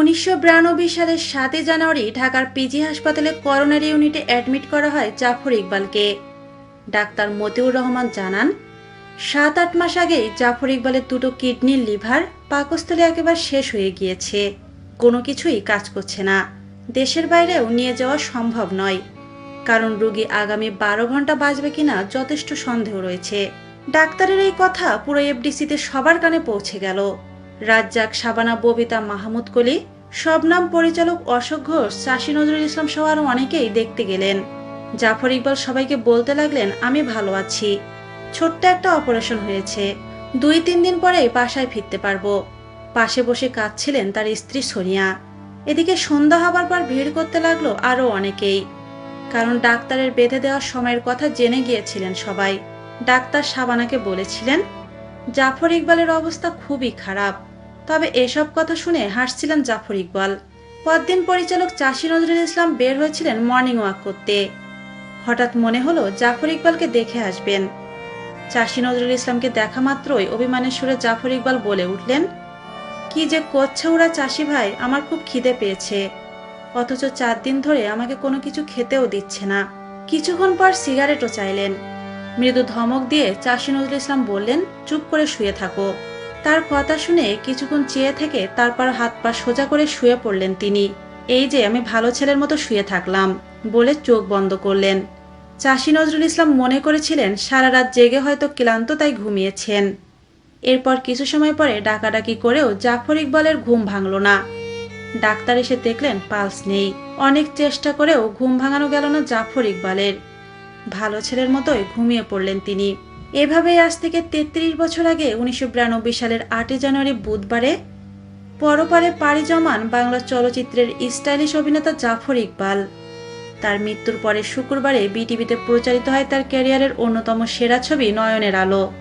উনিশশো বিরানব্বই সালের সাতই জানুয়ারি ঢাকার পিজি হাসপাতালে করোনারি ইউনিটে অ্যাডমিট করা হয় জাফর ইকবালকে। ডাক্তার মতিউর রহমান জানান, সাত আট মাস আগেই জাফর ইকবালের দুটো কিডনির লিভার পাকস্থলে একেবারে শেষ হয়ে গিয়েছে। কোনো কিছুই কাজ করছে না। দেশের বাইরেও নিয়ে যাওয়া সম্ভব নয়। কারণ রোগী আগামী বারো ঘণ্টা বাঁচবে কিনা যথেষ্ট সন্দেহ রয়েছে। ডাক্তারের এই কথা পুরো এফডিসিতে সবার কানে পৌঁছে গেল। রাজ্জাক, শাবানা, ববিতা, মাহমুদ কলি শবনাম পরিচালক অশোক ঘোষ চাষী নজরুল ইসলাম সহ আরও অনেকেই দেখতে গেলেন। জাফর ইকবাল সবাইকে বলতে লাগলেন, আমি ভালো আছি। ছোট্ট একটা অপারেশন হয়েছে। দুই তিন দিন পরেই বাসায় ফিরতে পারব। পাশে বসে কাঁদছিলেন তার স্ত্রী সোনিয়া। এদিকে সন্ধ্যা হবার পর ভিড় করতে লাগল আরও অনেকেই। কারণ ডাক্তারের বেঁধে দেওয়ার সময়ের কথা জেনে গিয়েছিলেন সবাই। ডাক্তার শাবানাকে বলেছিলেন, জাফর ইকবালের অবস্থা খুবই খারাপ। তবে এসব কথা শুনে হাসছিলেন জাফর ইকবাল। পরদিন পরিচালক চাষী নজরুল ইসলাম বের হয়েছিলেন মর্নিং ওয়াক করতে। হঠাৎ মনে হলো জাফর ইকবালকে দেখে আসবেন। চাষী নজরুল ইসলামকে দেখা মাত্রই অভিমানের সুরে জাফর ইকবাল বলে উঠলেন, কি যে করছে ওরা চাষি ভাই, আমার খুব খিদে পেয়েছে। অথচ চার দিন ধরে আমাকে কোনো কিছু খেতেও দিচ্ছে না। কিছুক্ষণ পর সিগারেটও চাইলেন। মৃদু ধমক দিয়ে চাষি নজরুল ইসলাম বললেন, চুপ করে শুয়ে থাকো। তার কথা শুনে কিছুক্ষণ চেয়ে থেকে তারপর হাত পা সোজা করে শুয়ে পড়লেন তিনি। এই যে আমি ভালো ছেলের মতো শুয়ে থাকলাম, বলে চোখ বন্ধ করলেন। চাষী নজরুল ইসলাম মনে করেছিলেন সারা রাত জেগে হয়তো ক্লান্ত তাই ঘুমিয়েছেন। এরপর কিছু সময় পরে ডাকাডাকি করেও জাফর ইকবালের ঘুম ভাঙল না। ডাক্তার এসে দেখলেন পালস নেই। অনেক চেষ্টা করেও ঘুম ভাঙানো গেল না জাফর ইকবালের। ভালো ছেলের মতোই ঘুমিয়ে পড়লেন তিনি। এভাবেই আজ থেকে তেত্রিশ বছর আগে উনিশশো বিরানব্বই সালের আটই জানুয়ারি বুধবারে পরপারে পাড়ি জমান বাংলা চলচ্চিত্রের স্টাইলিশ অভিনেতা জাফর ইকবাল। তার মৃত্যুর পরে শুক্রবারে বিটিভিতে প্রচারিত হয় তার ক্যারিয়ারের অন্যতম সেরা ছবি নয়নের আলো।